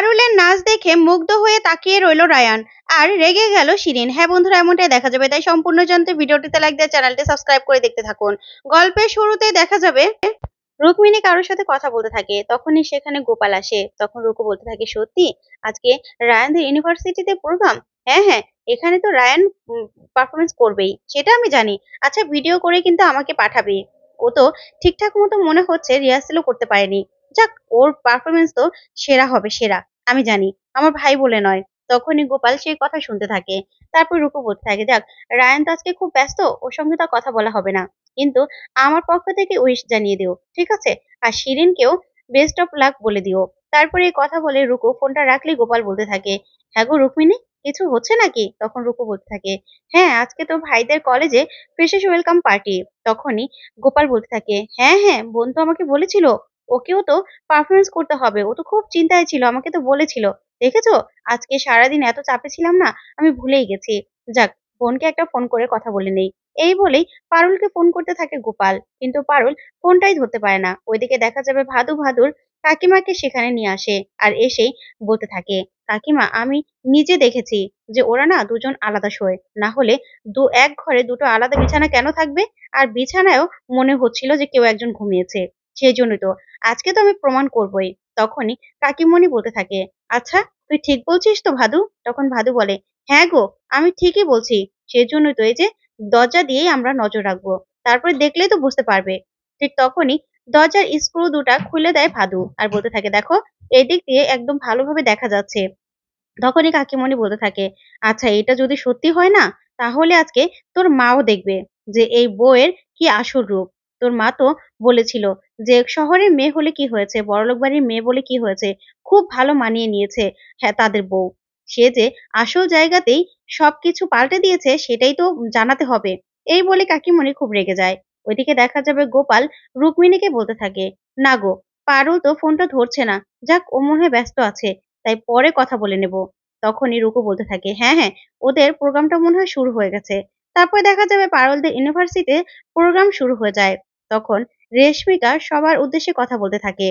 পারুলের নাচ দেখে মুগ্ধ হয়ে তাকিয়ে রইল রায়ান। আর রেগে গেল শিরিন। হ্যাঁ বন্ধুরা, এমনটাই দেখা যাবে। তাই সম্পূর্ণ জানতে ভিডিওটিতে লাইক দিয়ে চ্যানেলটি সাবস্ক্রাইব করে দেখতে থাকুন। গল্পের শুরুতে দেখা যাবে, রুক্মিণী কারোর সাথে কথা বলতে থাকে। তখনই সেখানে গোপাল আসে। তখন রুকু বলতে থাকে, সত্যি? আজকে রায়ানদের ইউনিভার্সিটিতে প্রোগ্রাম হ্যাঁ হ্যাঁ। এখানে তো রায়ান পারফরমেন্স করবেই। সেটা আমি জানি। আচ্ছা ভিডিও করে কিন্তু আমাকে পাঠাবে। ও তো ঠিকঠাক মতো মনে হচ্ছে রিহার্সেলও করতে পারেনি। যাক, ওর পারফরমেন্স তো সেরা হবে, সেরা, আমি জানি। আমার ভাই বলে নয়। তখনই গোপাল সেই কথা শুনতে থাকে। তারপর রূপু বলতে থাকে, যাক, রায়ান তো আজকে খুব ব্যস্ত, ওর সঙ্গে তো কথা বলা হবে না। কিন্তু আমার পক্ষ থেকে উইশ জানিয়ে দিও, ঠিক আছে? আর শিরিনকেও বেস্ট অফ লাক বলে দিও। তারপরে এই কথা বলে রুকু ফোনটা রাখলেই গোপাল বলতে থাকে হ্যাঁ গো রুক্মিণী, কিছু হচ্ছে নাকি? তখন রুকু বলতে থাকে হ্যাঁ আজকে তো ভাইদের কলেজে ফ্রেশেস ওয়েলকাম পার্টি তখনই গোপাল বলতে থাকে হ্যাঁ হ্যাঁ বোন তো আমাকে বলেছিল ওকেও তো পারফরমেন্স করতে হবে। ও তো খুব চিন্তায় ছিল, আমাকে তো বলেছিল। দেখেছ? আজকে সারাদিন এত চাপে ছিলাম না, আমি ভুলেই গেছি। যাক, বোনকে একটা ফোন করে কথা বলে নেই। এই বলেই পারুলকে ফোন করতে থাকে গোপাল। কিন্তু পারুল ফোনটাই ধরতে পারে না। ওইদিকে দেখা যাবে ভাদু ভাদুর কাকিমাকে সেখানে নিয়ে আসে আর এসেই বলতে থাকে, কাকিমা, আমি নিজে দেখেছি যে ওরা না দুজন আলাদা শোয়। না হলে দু এক ঘরে দুটো আলাদা বিছানা কেন থাকবে? আর বিছানায়ও মনে হচ্ছিল যে কেউ একজন ঘুমিয়েছে। সেই জন্যই তো। আজকে তো আমি প্রমাণ করবই। তখনই কাকিমণি বলতে থাকে আচ্ছা তুই ঠিক বলছিস তো ভাদু? তখন ভাদু বলে হ্যাঁ গো, আমি ঠিকই বলছি। সেই জন্যই তো এই যে দরজা দিয়েই আমরা নজর রাখব। তারপরে দেখলেই তো বুঝতে পারবে। ঠিক তখনই দরজার স্ক্রু দুটা খুলে দেয় ভাদু আর বলতে থাকে, দেখো, এই দিক দিয়ে একদম ভালোভাবে দেখা যাচ্ছে। তখনই কাকিমণি বলতে থাকে আচ্ছা এটা যদি সত্যি হয় না, তাহলে আজকে তোর মাও দেখবে যে এই বইয়ের কি আসল রূপ। তোর মা তো বলেছিল যে, শহরের মেয়ে হলে কি হয়েছে? বড়লোক বাড়ির মেয়ে বলে কি হয়েছে? খুব ভালো মানিয়ে নিয়েছে হ্যাঁ তাদের বউ। সে যে আসল জায়গাতেই সবকিছু পাল্টে দিয়েছে, সেটাই তো জানাতে হবে। এই বলে কাকিমণি খুব রেগে যায়। ওইদিকে দেখা যাবে গোপাল রুক্মিণীকে বলতে থাকে, না গো, পারুল তো ফোনটা ধরছে না। যাক, ও মনে হয় ব্যস্ত আছে, তাই পরে কথা বলে নেব। তখনই রুকু বলতে থাকে হ্যাঁ হ্যাঁ ওদের প্রোগ্রামটা মনে হয় শুরু হয়ে গেছে। তারপর দেখা যাবে পারুলদের ইউনিভার্সিটিতে প্রোগ্রাম শুরু হয়ে যায়। তখন রেশমিকা সবার উদ্দেশ্যে কথা বলতে থাকে।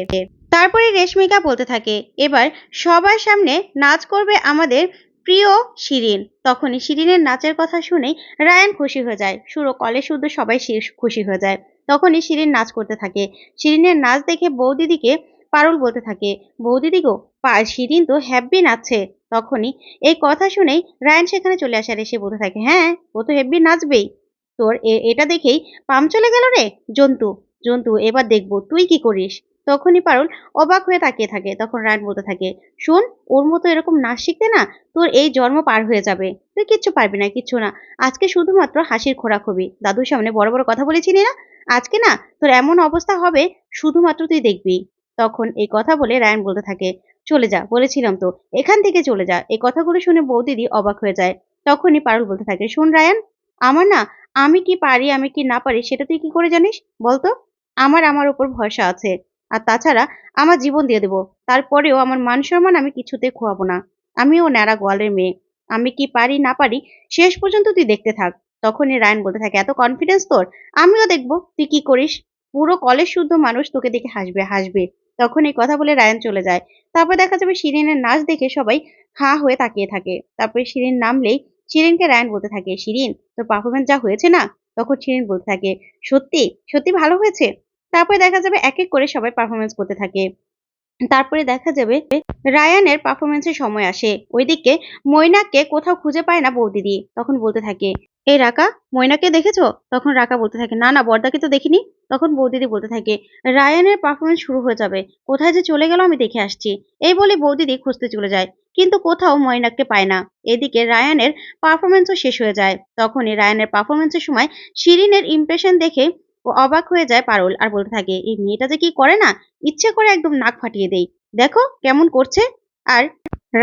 তারপরে রেশমিকা বলতে থাকে, এবার সবার সামনে নাচ করবে আমাদের প্রিয় শিরিন। তখনই শিরিনের নাচের কথা শুনেই রায়ান খুশি হয়ে যায়। সুরো কলে শুদ্ধ সবাই খুশি হয়ে যায়। তখনই শিরিন নাচ করতে থাকে। শিরিনের নাচ দেখে বৌদিদিকে পারুল বলতে থাকে, বৌদিদি গো শিরিন তো হ্যাব্বি নাচছে। তখনই এই কথা শুনেই রায়ান সেখানে চলে আসে আর এসে বলতে থাকে হ্যাঁ ও তো হেব্বি নাচবেই। তোর এটা দেখেই পাম চলে গেল রে, জন্তু। জন্তু, এবার দেখব, তুই কি করিস? তখনই পারুল অবাক হয়ে তাকিয়ে থাকে, তখন রায়ন বলতে থাকে, শোন, ওর মতো এরকম নাচ শিখতে না তোর এই জন্ম পার হয়ে যাবে। তুই কিচ্ছু পারবি না, কিচ্ছু না। আজকে শুধুমাত্র হাসির খোরাক হবি। দাদুর সামনে বড় বড় কথা বলেছিলি না আজকে না তোর এমন অবস্থা হবে শুধুমাত্র তুই দেখবি। তখন এই কথা বলে রায়ন বলতে থাকে, চলে যা, বলেছিলাম তো, এখান থেকে চলে যা। এই কথাগুলো শুনে বৌদিদি অবাক হয়ে যায়। তখনই পারুল বলতে থাকে, শোন রায়ান আমার না, আমি কি পারি, আমি কি না পারি, সেটা তুই কি করে জানিস? বলতো, আমার আমার উপর ভরসা আছে। আর তাছাড়া আমার জীবন দিয়ে দেবো। তারপরেও আমার মান সম্মান আমি কিছুতে খোয়াবো না। আমিও ন্যাড়া গোয়ালের মেয়ে। আমি কি পারি, না পারি, শেষ পর্যন্ত তুই দেখতে থাক। তখনই রায়ন বলতে থাকে, এত কনফিডেন্স তোর? আমিও দেখব। তুই কি করিস? পুরো কলেজ শুদ্ধ মানুষ তোকে দেখে হাসবে হাসবে। তখন এই কথা বলে রায়ন চলে যায়। তারপর দেখা যাবে শিরিনের নাচ দেখে সবাই হা হয়ে তাকিয়ে থাকে। তারপরে শিরিন নামলেই শিরিনকে রায়ন বলতে থাকে, শিরিন, তোর পারফরমেন্স যা হয়েছে না? তখন শিরিন বলতে থাকে, সত্যি? সত্যি ভালো হয়েছে? তারপরে দেখা যাবে এক এক করে সবাই পারফরমেন্স করতে থাকে। তারপরে দেখা যাবে রায়ানের পারফরমেন্সের সময় আসে। ওইদিকে মৈনাককে কোথাও খুঁজে পায় না বৌদিদি। তখন বলতে থাকে, এই রাকা মৈনাকে দেখেছ? তখন রাকা বলতে থাকে, না না, বর্দাকে তো দেখিনি। তখন বৌদিদি বলতে থাকে, রায়ানের পারফরমেন্স শুরু হয়ে যাবে। কোথায় যে চলে গেল আমি দেখে আসছি। এই বলে বৌদিদি খুঁজতে চলে যায়। কিন্তু কোথাও মৈনাককে পায় না। এদিকে রায়ানের পারফরমেন্সও শেষ হয়ে যায়। তখনই রায়ানের পারফরমেন্সের সময় শিরিনের ইমপ্রেশন দেখে অবাক হয়ে যায় পারুল আর বলতে থাকে, এই মেয়েটা যে কি করে না? ইচ্ছে করে একদম নাক ফাটিয়ে দেই। দেখো কেমন করছে। আর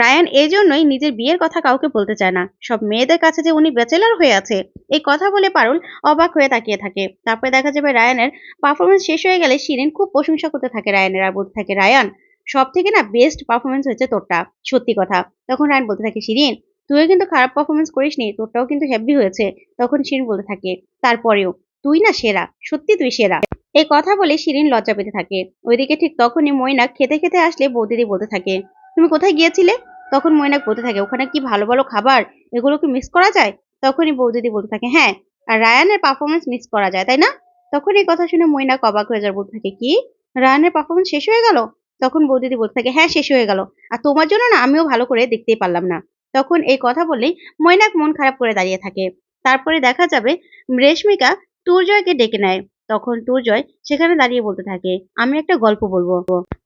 রায়ান এই জন্যই নিজের বিয়ের কথা কাউকে বলতে চায় না। সব মেয়েদের কাছে যে উনি ব্যাচেলর হয়ে আছে, এই কথা বলে পারুল অবাক হয়ে তাকিয়ে থাকে। তারপরে দেখা যাবে রায়ানের পারফরমেন্স শেষ হয়ে গেলে শিরিন খুব প্রশংসা করতে থাকে রায়ানের আর বলতে থাকে, রায়ান সব থেকে না বেস্ট পারফরমেন্স হয়েছে তোরটা, সত্যি কথা। তখন রায়ান বলতে থাকে, শিরিন, তুইও কিন্তু খারাপ পারফরমেন্স করিসনি, তোরটাও কিন্তু হেভি হয়েছে। তখন শিরিন বলতে থাকে, তারপরেও, তুই না সেরা, সত্যি তুই সেরা। এই কথা বলে শিরিন লজ্জা পেতে থাকে। ওইদিকে ঠিক তখনই মৈনাক খেতে খেতে আসলে বৌদিদি বলতে থাকে, তুমি কোথায় গিয়েছিলে? তখন মৈনাক বলতে থাকে, ওখানে কি ভালো ভালো খাবার? এগুলো কি মিস করা যায়? তখনই বৌদিদি বলতে থাকে হ্যাঁ আর রায়ানের পারফরমেন্স মিস করা যায়, তাই না? তখন এই কথা শুনে মৈনাক অবাক হয়ে যাওয়ার বলতে থাকে, কি? রায়ানের পারফরমেন্স শেষ হয়ে গেল? তখন বৌদিদি বলতে থাকে হ্যাঁ শেষ হয়ে গেল। আর তোমার জন্য না আমিও ভালো করে দেখতেই পারলাম না। তখন এই কথা বললেই ময়নাক মন খারাপ করে দাঁড়িয়ে থাকে। তারপরে দেখা যাবে রেশমিকা তুর্জয়কে ডেকে নেয়। তখন তুর্জয় সেখানে দাঁড়িয়ে বলতে থাকে, আমি একটা গল্প বলব।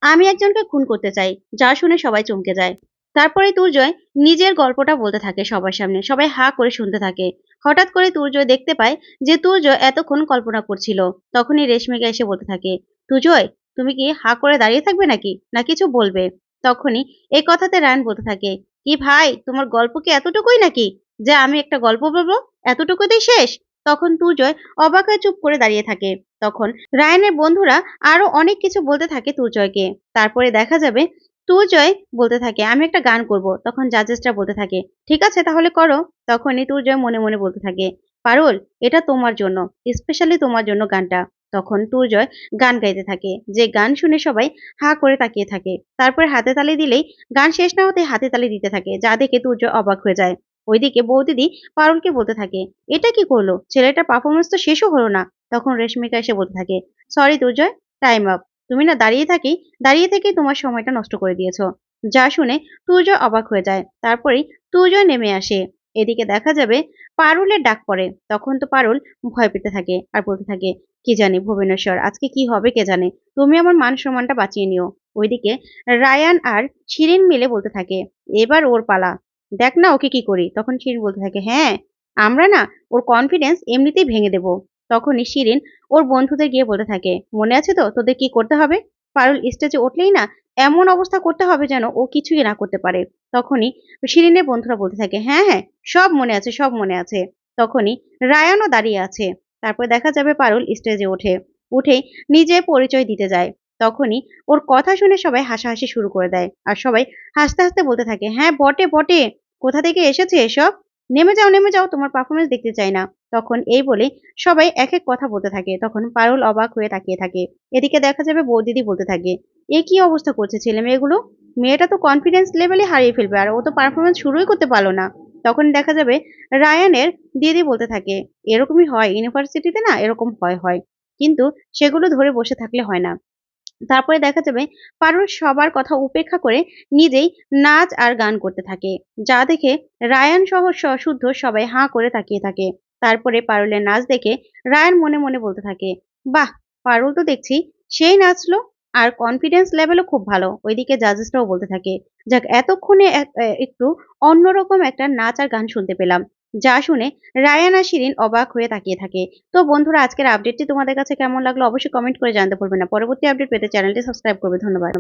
আমি একজনকে খুন করতে চাই, যা শুনে সবাই চমকে যায়। তারপরে তুর্জয় নিজের গল্পটা বলতে থাকে সবার সামনে, সবাই হা করে শুনতে থাকে। হঠাৎ করে তুর্জয় দেখতে পায় যে তুর্জয় এতক্ষণ কল্পনা করছিল। তখনই রেশমিকা এসে বলতে থাকে তুর্জয় তুমি কি হা করে দাঁড়িয়ে থাকবে নাকি? না কিছু বলবে। তখনই এই কথাতে রায়ন বলতে থাকে, কি ভাই, তোমার গল্প কি এতটুকুই নাকি? যে আমি একটা গল্প বলব? এতটুকুতেই শেষ? তখন তুর্জয় অবাক হয়ে চুপ করে দাঁড়িয়ে থাকে। তখন রায়নের বন্ধুরা আরও অনেক কিছু বলতে থাকে তুর্জয়কে তারপরে দেখা যাবে তুর্জয় বলতে থাকে, আমি একটা গান করব। তখন জাজেসটা বলতে থাকে, ঠিক আছে, তাহলে করো। তখনই তুর্জয় মনে মনে বলতে থাকে, পারুল, এটা তোমার জন্য, স্পেশালি তোমার জন্য গানটা। তখন তুর্জয় গান গাইতে থাকে। যে গান শুনে সবাই হা করে তাকিয়ে থাকে। তারপরে হাতে তালি দিলেই গান শেষ না হতে হাতে তালি দিতে থাকে, যা দেখে তুর্জয় অবাক হয়ে যায়। ওইদিকে বৌদিদি পারুলকে বলতে থাকে, এটা কি করল? ছেলেটার পারফরমেন্স তো শেষও হলো না। তখন রেশমিকা এসে বলতে থাকে সরি দুর্জয় টাইম আপ তুমি না দাঁড়িয়ে থাকি, দাঁড়িয়ে থেকেই তোমার সময়টা নষ্ট করে দিয়েছ। যা শুনে তুর্জয় অবাক হয়ে যায়। তারপরেই তুর্জয় নেমে আসে। এদিকে দেখা যাবে পারুলের ডাক পড়ে। তখন তো পারুল ভয় পেতে থাকে আর বলতে থাকে, কি জানি ভুবনেশ্বর, আজকে কি হবে কে জানে? তুমি আমার মান সম্মানটা বাঁচিয়ে নিও। ওইদিকে রায়ান আর শিরিন মিলে বলতে থাকে, এবার ওর পালা। দেখ না ওকে কি করি। তখন শিরিন বলতে থাকে হ্যাঁ আমরা না ওর কনফিডেন্স এমনিতেই ভেঙে দেব। তখনই শিরিন ওর বন্ধুদের গিয়ে বলতে থাকে, মনে আছে তো তোদের কি করতে হবে? পারুল স্টেজে উঠলেই না এমন অবস্থা করতে হবে যেন ও কিছুই না করতে পারে। তখনই শিরিনের বন্ধুরা বলতে থাকে হ্যাঁ হ্যাঁ সব মনে আছে, সব মনে আছে। তখনই রায়ানও দাঁড়িয়ে আছে। তারপর দেখা যাবে পারুল স্টেজে ওঠে। উঠেই নিজে পরিচয় দিতে যায়। তখনই ওর কথা শুনে সবাই হাসাহাসি শুরু করে দেয়। আর সবাই হাসতে হাসতে বলতে থাকে হ্যাঁ বটে বটে। কোথা থেকে এসেছে এসব? নেমে যাও নেমে যাও, তোমার পারফরমেন্স দেখতে চাই না। তখন এই বলে সবাই এক এক কথা বলতে থাকে। তখন পারুল অবাক হয়ে তাকিয়ে থাকে। এদিকে দেখা যাবে বৌদিদি বলতে থাকে, এ কি অবস্থা করছে ছেলে মেয়েগুলো? মেয়েটা তো কনফিডেন্স লেভেলে হারিয়ে ফেলবে আর ও তো পারফরমেন্স শুরুই করতে পারল না। তখন দেখা যাবে রায়ানের দিদি বলতে থাকে, এরকমই হয় ইউনিভার্সিটিতে না এরকম হয় হয়। কিন্তু সেগুলো ধরে বসে থাকলে হয় না। তারপরে দেখা যাবে পারুল সবার কথা উপেক্ষা করে নিজেই নাচ আর গান করতে থাকে, যা দেখে রায়ান সহ শুদ্ধ সবাই হাঁ করে তাকিয়ে থাকে। তারপরে পারুলের নাচ দেখে রায়ান মনে মনে বলতে থাকে, বাহ, পারুল তো দেখছি, সেই নাচলো আর কনফিডেন্স লেভেলও খুব ভালো। ওইদিকে জাজেসটাও বলতে থাকে, যাক, এতক্ষণে এক- একটু অন্যরকম একটা নাচ আর গান শুনতে পেলাম। যা শুনে রায়ান আর শিরিন অবাক হয়ে তাকিয়ে থাকে। তো বন্ধুরা, আজকের আপডেটটি তোমাদের কাছে কেমন লাগল অবশ্যই কমেন্ট করে জানতে ভুলবে না। পরবর্তী আপডেট পেতে চ্যানেলটি সাবস্ক্রাইব করবে। ধন্যবাদ।